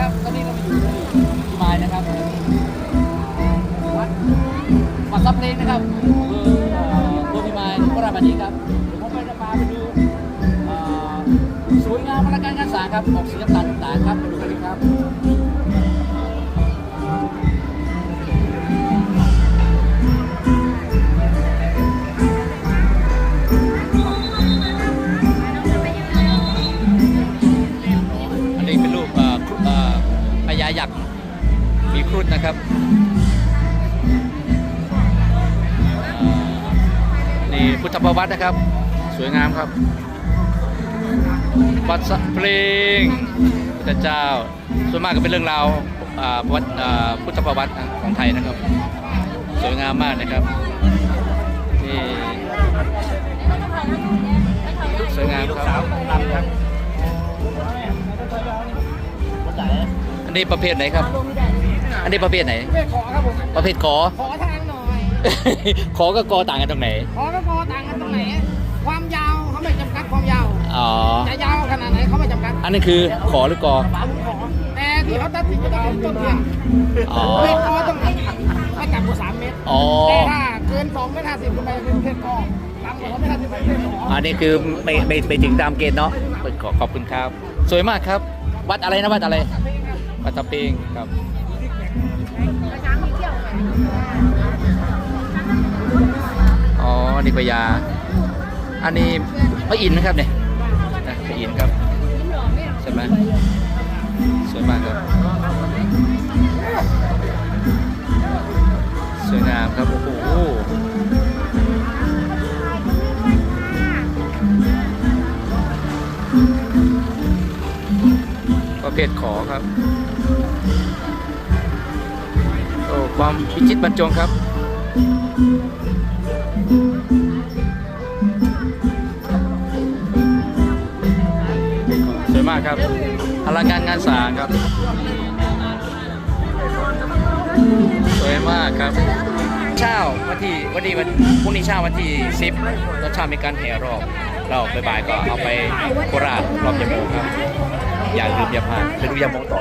ครับตอนนี้เราอยู่ที่พิมายนะครับวัดวัดซับเลนนะครับเมืองเอ่อตัวพิมายพระราบันดีครับเดี๋ยวผมไปจะพาไปดูสวยงามอลังการงานสาครับออกสีน้ำตาลต่างๆครับไปดูกันเลยครับ พญายักมีครุฑนะครับ นี่พุทธประวัตินะครับ สวยงามครับวัดสะเพลงพุทธเจ้า ส่วนมากก็เป็นเรื่องราวอ่าประวัติอ่าพุทธประวัติของไทยนะครับ สวยงามมากนะครับ อันนี้ประเภทไหนครับ อันนี้ประเภทไหนไม่ขอครับผมประเภทขอ ขอทางหน่อย ขอกับกอต่างกันตรงไหน ขอก็ขอต่างกันตรงไหน ความยาวเขาไม่จำกัดความยาว อ๋อ จะยาวขนาดไหนเขาไม่จำกัด อันนี้คือขอหรือกอผมขอแต่ที่เขาตัดสินก็ต้องเป็นต้นเทียนอ๋อเพศกอต้องไม่ต่ำกว่าสามเมตรอ๋อแต่ถ้าเกินสองเมตรห้าสิบขึ้นไปเป็นเพศกอต่ำกว่าสองเมตรห้าสิบเป็นเพศขออันนี้คือไม่ไม่ไปถึงตามเกณฑ์เนาะขอขอบคุณครับ สวยมากครับ วัดอะไรนะวัดอะไร วัดตะเปงครับอ๋อนี่พญาอันนี้พระอินทร์นะครับเนี่ยพระอินทร์ครับใช่ไหมสวยมากครับ สวยงามครับ โอ้โหประเภทขอครับ โอ้ความพิจิตบรรจงครับสวยมากครับอลังการงานสร้างครับ สวยมากครับ เช้าวันที่วันนี้วันพรุ่งนี้เช้าวันที่10ตอนเช้ามีการแห่รอบเราบ่ายๆก็เอาไปโคราชรอบยาโมครับ อย่าลืมอย่าพลาดไปดูยามองต่อ